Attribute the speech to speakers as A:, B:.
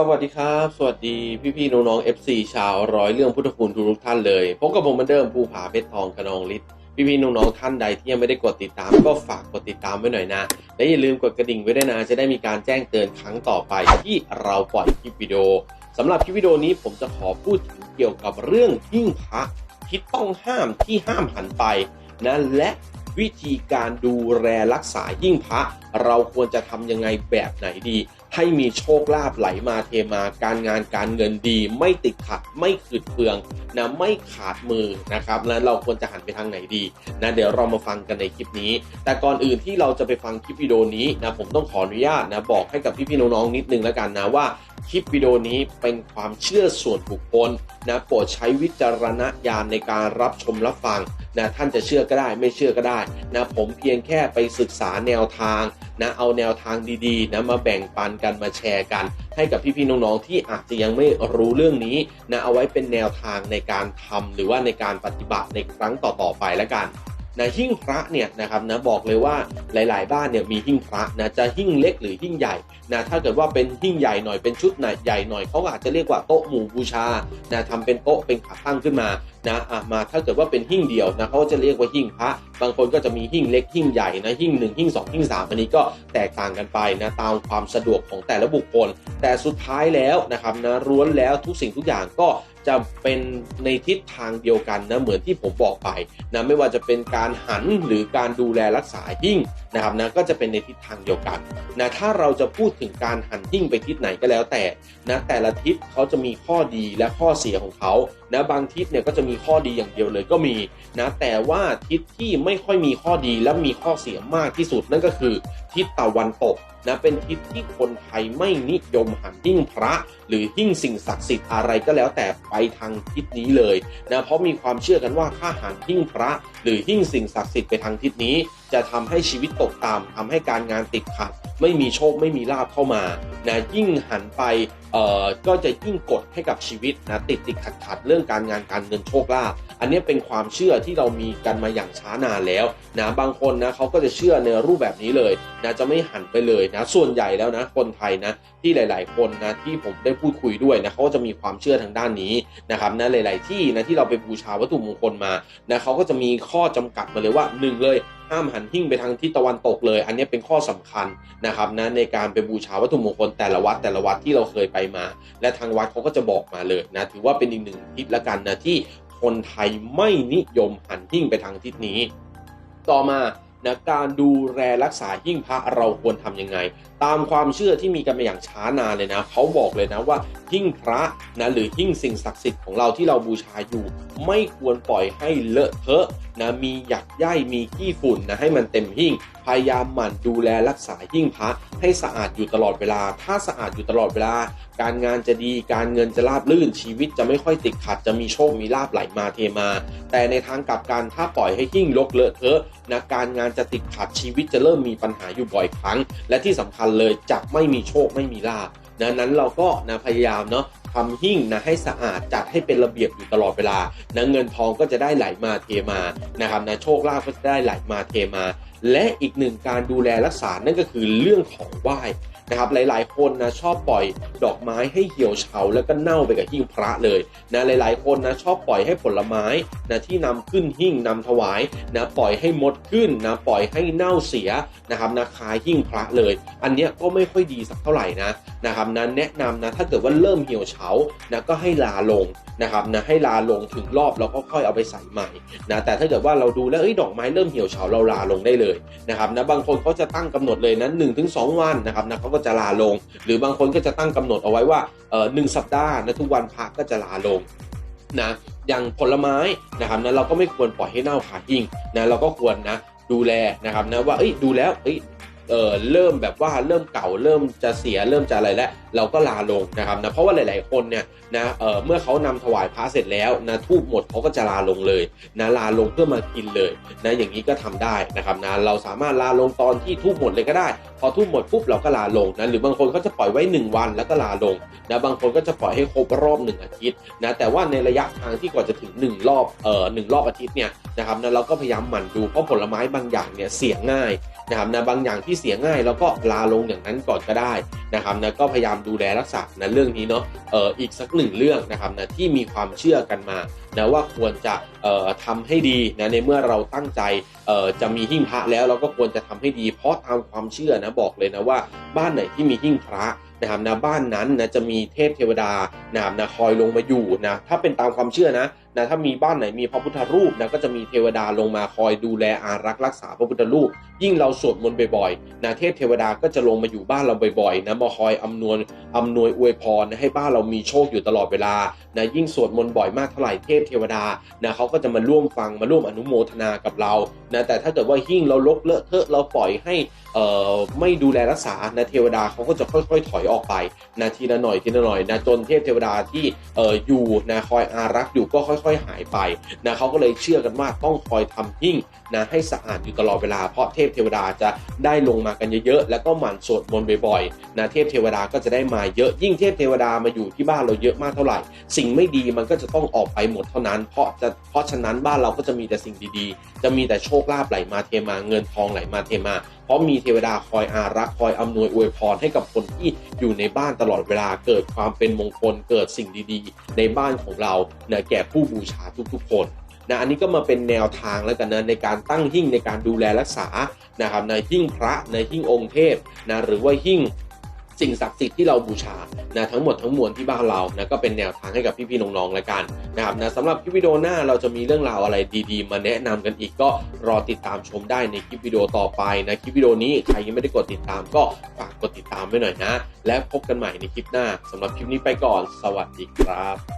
A: สวัสดีครับ สวัสดีพี่ๆน้องๆ FC ชาวร้อยเรื่องพุทธคุณทุกท่านเลยพบกับผมเหมือนเดิมภูผาเพชรทองขนองฤทธิ์พี่ๆน้องๆท่านใดที่ยังไม่ได้กดติดตาม ก็ฝากกดติดตามไว้หน่อยนะ และอย่าลืมกดกระดิ่งไว้ด้วยนะ จะได้มีการแจ้งเตือนครั้งต่อไปที่เราปล่อยคลิปวิดีโอสำหรับคลิปวิดีโอนี้ผมจะขอพูดถึงเกี่ยวกับเรื่องหิ้งพระที่ต้องห้ามที่ห้ามหันไปนะและวิธีการดูแลรักษาหิ้งพระ เราควรจะทำยังไงแบบไหนดี ให้มีโชคลาภไหลมาเทมา การงานการเงินดี ไม่ติดขัดไม่ขืดเคืองนะไม่ขาดมือนะครับแล้วเราควรจะหันไปทางไหนดีนะเดี๋ยวเรามาฟังกันในคลิปนี้ แต่ก่อนอื่นที่เราจะไปฟังคลิปวิดีโอนี้นะผมต้องขออนุญาตนะบอกให้กับพี่ๆน้องๆนิดนึงแล้วกันนะว่า คลิปวิดีโอนี้เป็นความเชื่อส่วนบุคคลนะโปรดใช้วิจารณญาณในการรับชมรับฟังนะท่านจะเชื่อก็ได้ไม่เชื่อก็ได้นะผมเพียงแค่ไปศึกษาแนวทางนะเอาแนวทางดีๆนะมาแบ่งปันกันมาแชร์กัน ให้กับพี่ๆน้องๆที่อาจจะยังไม่รู้เรื่องนี้นะเอาไว้เป็นแนวทางในการทำหรือว่าในการปฏิบัติในครั้งต่อๆไปแล้วกัน นะหิ้งพระเนี่ยนะครับนะบอกเลยว่าหลาย ๆ บ้านเนี่ยมีหิ้งพระนะจะหิ้งเล็กหรือหิ้งใหญ่นะถ้าเกิดว่าเป็นหิ้งใหญ่หน่อยเป็นชุดใหญ่หน่อยเขาอาจจะเรียกว่าโต๊ะหมู่บูชานะทำเป็นโต๊ะเป็นขาตั้งขึ้นมานะอะมาถ้าเกิดว่าเป็นหิ้งเดียวนะเขาจะเรียกว่าหิ้งพระ บางคนก็จะมีหิ้งเล็กหิ้งใหญ่นะหิ้งหนึ่งหิ้งสองหิ้งสามอันนี้ก็แตกต่างกันไปนะตามความสะดวกของแต่ละบุคคล แต่สุดท้ายแล้วนะครับนะร้วนแล้วทุกสิ่งทุกอย่างก็ จะเป็นในทิศทางเดียวกันนะเหมือนที่ผมบอกไปนะไม่ว่าจะเป็นการหันหรือการดูแลรักษาหิ้งนะครับนะก็จะเป็นในทิศทางเดียวกันนะถ้าเราจะพูดถึงการหันหิ้งไปทิศไหนก็แล้วแต่นะแต่ละทิศเขาจะมีข้อดีและข้อเสียของเขานะบางทิศเนี่ยก็จะมีข้อดีอย่างเดียวเลยก็มีนะแต่ว่าทิศที่ไม่ค่อยมีข้อดีและมีข้อเสียมากที่สุด นั่นก็คือทิศตะวันตกนะเป็นทิศที่คนไทยไม่นิยมหันหิ้งพระ หรือหิ้งสิ่งศักดิ์สิทธิ์อะไรก็แล้วแต่ไปทางทิศนี้เลยนะเพราะมีความเชื่อกันว่าถ้าหันหิ้งพระ หรือหิ้งสิ่งศักดิ์สิทธิ์ไปทางทิศนี้ จะทำให้ชีวิตตกต่ำทำให้การงานติดขัด ไม่มีโชคไม่มีลาภเข้ามานะยิ่งหันไปเอ่อก็จะยิ่งกดให้กับชีวิตนะติดติดขัดขัดเรื่องการงานการเงินโชคลาภอันนี้เป็นความเชื่อที่เรามีกันมาอย่างช้านานแล้วนะบางคนนะเขาก็จะเชื่อในรูปแบบนี้เลยนะจะไม่หันไปเลยนะส่วนใหญ่แล้วนะคนไทยนะที่หลาย ๆ คนนะที่ผมได้พูดคุยด้วยนะเขาก็จะมีความเชื่อทางด้านนี้นะครับนะหลาย ๆ ที่นะที่เราไปบูชาวัตถุมงคลมานะเขาก็จะมีข้อจำกัดมาเลยว่าหนึ่งเลย ห้ามหันหิ้งไปทางทิศตะวันตกเลย อันนี้เป็นข้อสำคัญนะครับนะในการไปบูชาวัตถุมงคลแต่ละวัดแต่ละวัดที่เราเคยไปมา และทางวัดเขาก็จะบอกมาเลยนะถือว่าเป็นอีกหนึ่งทิศละกันนะที่คนไทยไม่นิยมหันหิ้งไปทางทิศนี้ ต่อมานะการดูแลรักษาหิ้งพระเราควรทำยังไง ตามความเชื่อที่มีกันมาอย่างช้านานเลยนะเขาบอกเลยนะว่าหิ้งพระนะหรือหิ้งสิ่งศักดิ์สิทธิ์ของเราที่เราบูชาอยู่ ไม่ควรปล่อยให้เลอะเทอะ นะมีหยักย่ายมีขี้ฝุ่นนะให้มันเต็มหิ้งพยายามหมั่นดูแลรักษาหิ้งพระให้สะอาดอยู่ตลอดเวลา ถ้าสะอาดอยู่ตลอดเวลา การงานจะดีการเงินจะราบลื่นชีวิตจะไม่ค่อยติดขัด จะมีโชคมีลาบไหลมาเทมา แต่ในทางกลับกันถ้าปล่อยให้หิ้งรกเลอะเทอะนะการงานจะติดขัดชีวิตจะเริ่มมีปัญหาอยู่บ่อยครั้ง และที่สำคัญเลยจะไม่มีโชคไม่มีลาบดังนั้นเราก็นะพยายามเนาะ ทำหิ้งนะให้สะอาดจัดให้เป็นระเบียบอยู่ตลอดเวลานะเงินทองก็จะได้ไหลมาเทมานะครับนะโชคลาภก็จะได้ไหลมาเทมา และอีกหนึ่งการดูแลรักษานั่นก็คือเรื่องของไหว้ นะครับหลายๆ คนนะชอบปล่อยดอกไม้ให้เหี่ยวเฉาแล้วก็เน่าไปกับหิ้งพระเลยนะหลายๆ คนนะชอบปล่อยให้ผลไม้นะที่นำขึ้นหิ้งนำถวายนะปล่อยให้มดขึ้นนะปล่อยให้เน่าเสียนะครับนะคายหิ้งพระเลย อันเนี้ยก็ไม่ค่อยดีสักเท่าไหร่นะนะครับนะแนะนำนะถ้าเกิดว่าเริ่มเหี่ยวเฉานะก็ให้ลาลงนะครับนะให้ลาลงถึงรอบแล้วก็ค่อยเอาไปใส่ใหม่นะแต่ถ้าเกิดว่าเราดูแล้วอดอกไม้เริ่มเหี่ยวเฉาเราลาลงได้เลยนะครับนะบางคนเขาจะตั้งกำหนดเลยนะหนึ่งถึงสองวันนะครับนะเขาก็จะลาลง หรือบางคนก็จะตั้งกำหนดเอาไว้ว่าเออหนึ่งสัปดาห์นะทุกวันพระก็จะลาลงนะอย่างผลไม้นะครับนะเราก็ไม่ควรปล่อยให้เน่าขาดยิ่งนะเราก็ควรนะดูแลนะครับนะว่าเอ้ยดูแล้วเอ้ย เออเริ่มแบบว่าเริ่มเก่าเริ่มจะเสียเริ่มจะอะไรแล้วเราก็ลาลงนะครับนะเพราะว่าหลาย ๆ คนเนี่ยนะเออเมื่อเขานำถวายพระเสร็จแล้วนะทูบหมดเขาก็จะลาลงเลยนะลาลงเพื่อมากินเลยนะอย่างนี้ก็ทำได้นะครับนะเราสามารถลาลงตอนที่ทูบหมดเลยก็ได้ พอทูบหมดปุ๊บเราก็ลาลงนะหรือบางคนเขาจะปล่อยไว้ 1 วันแล้วก็ลาลงนะบางคนก็จะปล่อยให้ครบรอบ1อาทิตย์นะแต่ว่าในระยะทางที่กว่าจะถึง 1 รอบเอ่อหรอบอาทิตย์เนี่ยนะครับนะเราก็พยายามหมั่นดูเพราะผลไม้บางอย่างเนี่ยเสียง่าย นะครับนะบางอย่างที่เสียง่ายเราก็ลาลงอย่างนั้นก่อนก็ได้นะครับนะก็พยายามดูแลรักษานะเรื่องนี้เนาะเอ่ออีกสักหนึ่งเรื่องนะครับนะที่มีความเชื่อกันมานะว่าควรจะเอ่อทำให้ดีนะในเมื่อเราตั้งใจเอ่อจะมีหิ้งพระแล้วเราก็ควรจะทำให้ดี เพราะตามความเชื่อนะบอกเลยนะว่าบ้านไหนที่มีหิ้งพระ นะครับนะบ้านนั้นนะจะมีเทพเทวดานะครับนะคอยลงมาอยู่นะถ้าเป็นตามความเชื่อนะนะถ้ามีบ้านไหนมีพระพุทธรูปนะก็จะมีเทวดาลงมาคอยดูแลอารักษ์รักษาพระพุทธรูป ยิ่งเราสวดมนต์บ่อยๆนะเทพเทวดาก็จะลงมาอยู่บ้านเราบ่อยๆนะมาคอยอำนวยอำนวยอวยพรนะให้บ้านเรามีโชคอยู่ตลอดเวลา นะยิ่งสวดมนต์บ่อยมากเท่าไหร่เทพเทวดานะเขาก็จะมาร่วมฟังมาร่วมอนุโมทนากับเรานะแต่ถ้าเกิดว่าหิ้งเราลกเลอะเทอะเราปล่อยให้เอ่อไม่ดูแลรักษานะเทวดาเขาก็จะค่อยๆ ถอยออกไปนะทีละหน่อยทีละหน่อยนะจนเทพเทวดาที่เอ่ออยู่นะคอยอารักษ์อยู่ก็ค่อย ๆ หายไปนะเขาก็เลยเชื่อกันว่าต้องคอยทำหิ้งนะให้สะอาดอยู่ตลอดเวลาเพราะเทพเทวดาจะได้ลงมากันเยอะๆแล้วก็หมั่นสวดมนต์บ่อยๆนะเทพเทวดาก็จะได้มาเยอะยิ่งเทพเทวดามาอยู่ที่บ้านเราเยอะมากเท่าไหร่สิ่งงไม่ดีมันก็จะต้องออกไปหมดเท่านั้น เพราะจะเพราะฉะนั้นบ้านเราก็จะมีแต่สิ่งดีๆ จะมีแต่โชคลาภไหลมาเทมาเงินทองไหลมาเทมา เพราะมีเทวดาคอยอารักคอยอำนวยอวยพรให้กับคนที่อยู่ในบ้านตลอดเวลาเกิดความเป็นมงคลเกิดสิ่งดีๆ ในบ้านของเราเนี่ยแก่ผู้บูชาทุกๆ คนนะอันนี้ก็มาเป็นแนวทางแล้วกันนะในการตั้งหิ้งในการดูแลรักษานะครับในหิ้งพระในหิ้งองค์เทพนะหรือว่าหิ้ง สิ่งศักดิ์สิทธิ์ที่เราบูชานะทั้งหมดทั้งมวลที่บ้านเรานะก็เป็นแนวทางให้กับพี่ๆน้องๆแล้วกันนะครับนะสำหรับคลิปวิดีโอหน้าเราจะมีเรื่องราวอะไรดีๆ มาแนะนำกันอีกก็รอติดตามชมได้ในคลิปวิดีโอต่อไปนะคลิปวิดีโอนี้ใครยังไม่ได้กดติดตามก็ฝากกดติดตามไว้หน่อยนะ และพบกันใหม่ในคลิปหน้าสำหรับคลิปนี้ไปก่อน สวัสดีครับ